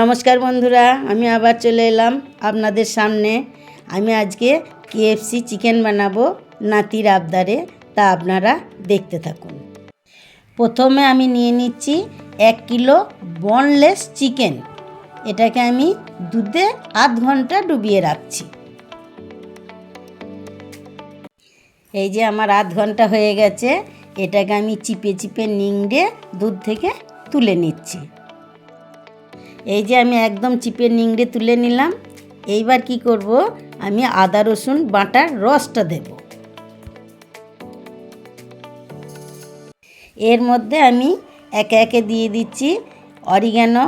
নমস্কার বন্ধুরা, আমি আবার চলে এলাম আপনাদের সামনে। আমি আজকে কেএফসি চিকেন বানাবো নাতির আবদারে, তা আপনারা দেখতে থাকুন। প্রথমে আমি নিয়ে নিচ্ছি এক কিলো বনলেস চিকেন এটাকে আমি দুধে আধ ঘণ্টা ডুবিয়ে রাখছি। এই যে আমার আধ ঘণ্টা হয়ে গেছে, এটাকে আমি চিপে চিপে নিংড়ে দুধ থেকে তুলে নিচ্ছি। এই যে আমি একদম চিপে নিংড়ে তুলে নিলাম। এইবার কি করব? আমি আদা, রসুন বাটার রসটা দেব। এর মধ্যে আমি একে একে দিয়ে দিচ্ছি অরিগ্যানো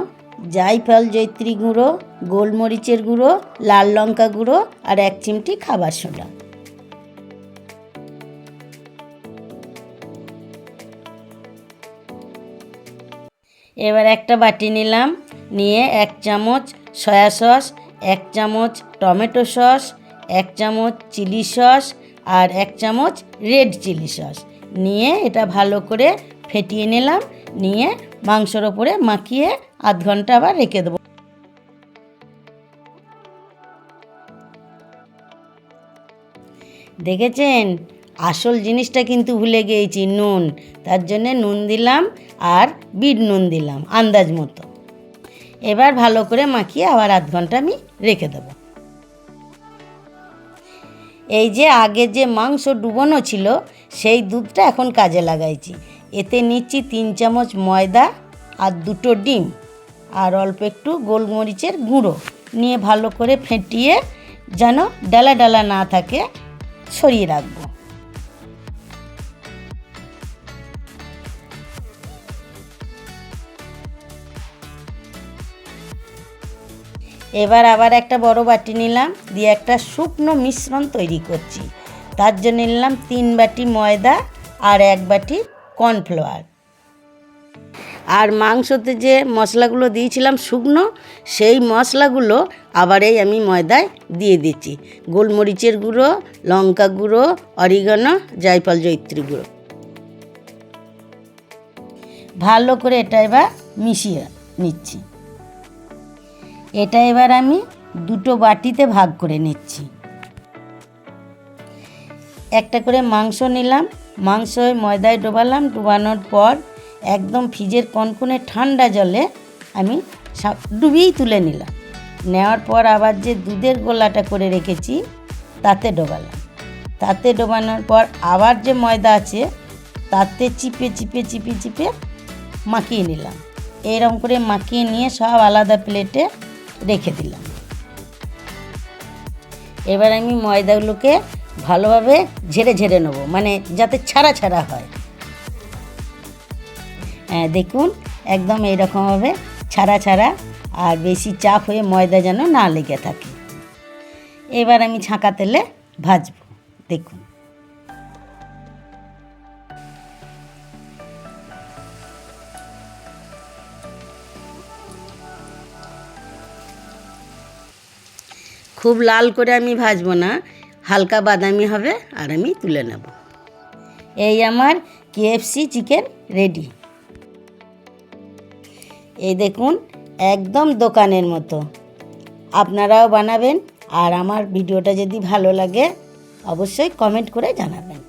জাইফল জৈত্রী গুঁড়ো, গোলমরিচের গুঁড়ো, লাল লঙ্কা গুঁড়ো আর এক চিমটি খাবার সোডা। এবার একটা বাটি নিলাম। নিয়ে এক চামচ সয়া সস, এক চামচ টমেটো সস, এক চামচ চিলি সস আর এক চামচ রেড চিলি সস। নিয়ে এটা ভালো করে ফেটিয়ে নিলাম, নিয়ে মাংসর ওপরে মাখিয়ে আধ ঘণ্টা আবার রেখে দেবো। দেখেছেন? আসল জিনিসটা কিন্তু ভুলে গিয়েছি, নুন। তার জন্যে নুন দিলাম আর বিট নুন দিলাম, আন্দাজ মতো। এবার ভালো করে মাখিয়ে আবার আধ ঘণ্টা আমি রেখে দেবো। এই যে আগে যে মাংস ডুবোনো ছিল, সেই দুধটা এখন কাজে লাগাইছি। এতে নিচ্ছি তিন চামচ ময়দা আর দুটো ডিম আর অল্প একটু গোলমরিচের গুঁড়ো। নিয়ে ভালো করে ফেটিয়ে যেন ডালা ডালা না থাকে ছড়িয়ে রাখব। এবার আবার একটা বড় বাটি নিলাম, দিয়ে একটা শুকনো মিশ্রণ তৈরি করছি। তার জন্য নিলাম তিন বাটি ময়দা আর এক বাটি কর্নফ্লাওয়ার। আর মাংসতে যে মশলাগুলো দিয়েছিলাম শুকনো, সেই মশলাগুলো আবার এই আমি ময়দায় দিয়ে দিচ্ছি। গোলমরিচের গুঁড়ো, লঙ্কা গুঁড়ো, অরিগানো, জায়ফল জৈত্রী গুঁড়ো। ভালো করে এটা এবার মিশিয়ে নিচ্ছি। এটা এবার আমি দুটো বাটিতে ভাগ করে নিচ্ছি। একটা করে মাংস নিলাম, মাংস ময়দায় ডোবালাম, ডোবানোর পর একদম ফ্রিজের কনকনে ঠান্ডা জলে আমি ডুবিয়েই তুলে নিলাম। নেওয়ার পর আবার যে দুধের গোলাটা করে রেখেছি, তাতে ডোবালাম। তাতে ডোবানোর পর আবার যে ময়দা আছে, তাতে চিপে চিপে চিপে চিপে মাখিয়ে নিলাম। এরকম করে মাখিয়ে নিয়ে সব আলাদা প্লেটে রেখে দিলাম। এবার আমি ময়দাগুলোকে ভালোভাবে ঝেড়ে ঝেড়ে নেব মানে যাতে ছাড়া ছাড়া হয়। হ্যাঁ দেখুন, একদম এইরকমভাবে ছাড়া ছাড়া আর বেশি চাপ হয়ে ময়দা যেন না লেগে থাকে। এবার আমি ছাঁকা তেলে ভাজবো, দেখুন। খুব লাল করে আমি ভাজবো না, হালকা বাদামি হবে আর আমি তুলে নেব। এই আমার কেএফসি চিকেন রেডি এই দেখুন, একদম দোকানের মতো। আপনারাও বানাবেন আর আমার ভিডিওটা যদি ভালো লাগে, অবশ্যই কমেন্ট করে জানাবেন।